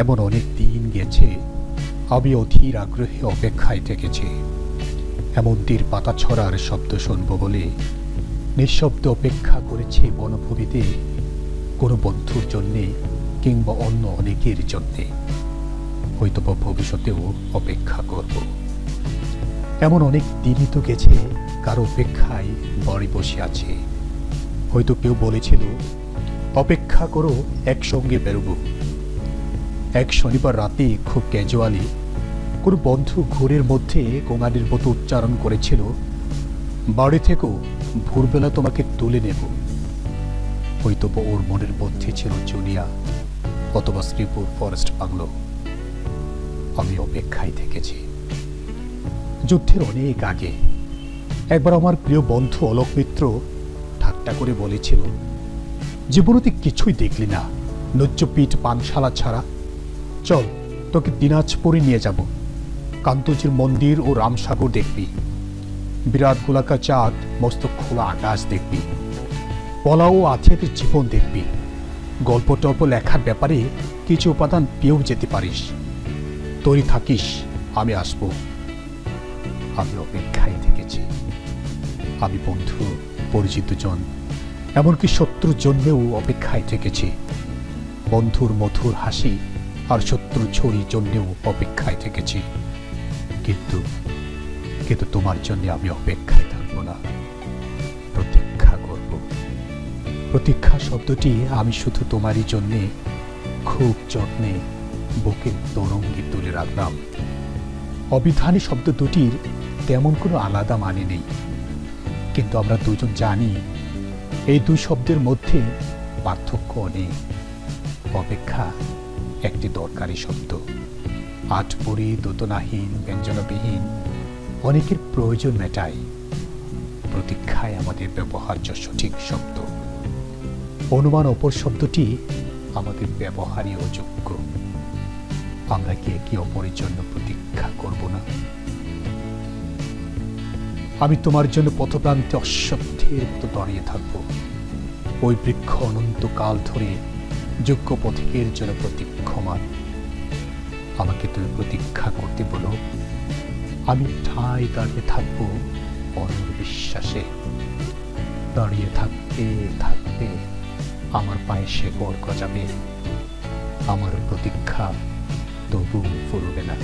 এমন অনেক দিন গেছে, আমি অধীর আগ্রহে অপেক্ষায় থেকেছি। এমন তীর পাতা ছড়ার শব্দ শুনব বলে নিঃশব্দ অপেক্ষা করেছে বনভূমিতে কোনো বন্ধুর জন্যে কিংবা অন্য অনেকের জন্যে। হয়তো ভবিষ্যতেও অপেক্ষা করব। এমন অনেক দিনই তো গেছে, কারও অপেক্ষায় বাড়ি বসে আছে। হয়তো কেউ বলেছিল, অপেক্ষা করো, একসঙ্গে বেরোবো। এক শনিবার রাতে খুব ক্যাজুয়ালি কোনো বন্ধু ঘোরের মধ্যে কোঙালির মতো উচ্চারণ করেছিল, বাড়ি থেকেও ভোরবেলা তোমাকে তুলে নেব। হয়তো ওর মনের মধ্যে ছিল জুনিয়া, অথবা শ্রীপুর ফরেস্ট বাংলো আমি অপেক্ষায় থেকেছি। যুদ্ধের অনেক আগে একবার আমার প্রিয় বন্ধু অলোক মিত্র ঠাট্টা করে বলেছিল, জীবনে তুই কিছুই দেখলি না, নজ্জপিঠ পানশালা ছাড়া চল, তোকে দিনাজপুরে নিয়ে যাব। কান্তজির মন্দির ও রামসাগর দেখবি। বিরাট গোলাকা চাঁদ, মস্ত খোলা আকাশ দেখবি। পলা ও জীবন দেখবি। গল্প টল্প লেখার ব্যাপারে কিছু উপাদান পেয়েও যেতে পারিস। তৈরি থাকিস, আমি আসব। আমি অপেক্ষায় থেকেছি। আমি বন্ধু, পরিচিত জন, এমনকি শত্রুর জন্যেও অপেক্ষায় থেকেছি। বন্ধুর মধুর হাসি আর শত্রু ছড়ির জন্যেও অপেক্ষায় থেকেছি। কিন্তু কিন্তু তোমার জন্য আমি অপেক্ষায় থাকব না। প্রতীক্ষা করব। প্রতীক্ষা শব্দটি আমি শুধু তোমারই জন্যে খুব যত্নে বুকের তরঙ্গে তুলে রাখলাম। অবিধানী শব্দ দুটির তেমন কোনো আলাদা মানে নেই। কিন্তু আমরা দুজন জানি, এই দুই শব্দের মধ্যে পার্থক্য অনেক অপেক্ষা একটি দরকারি শব্দ। আটপরি দোতনাহীন, ব্যঞ্জনবিহীন, অনেকের প্রয়োজন মেটায়। প্রতীক্ষায় আমাদের ব্যবহার্য সঠিক শব্দ। অনুমান অপর শব্দটি আমাদের ব্যবহারই অযোগ্য। আমরা কি একে অপরের জন্য প্রতীক্ষা করব না? আমি তোমার জন্য পথপ্রান্তে অশ্বত্থের মতো দাঁড়িয়ে থাকব। ওই বৃক্ষ অনন্তকাল ধরে যোগ্য পথিকের জন্য প্রতীক্ষমান আমাকে তুমি প্রতীক্ষা করতে বলো, আমি ঠাই দাঁড়িয়ে থাকব অনর বিশ্বাসে। দাঁড়িয়ে থাকতে থাকতে আমার পায়ে সে গড় গজাবে, আমার প্রতীক্ষা তবু ফুরবে না।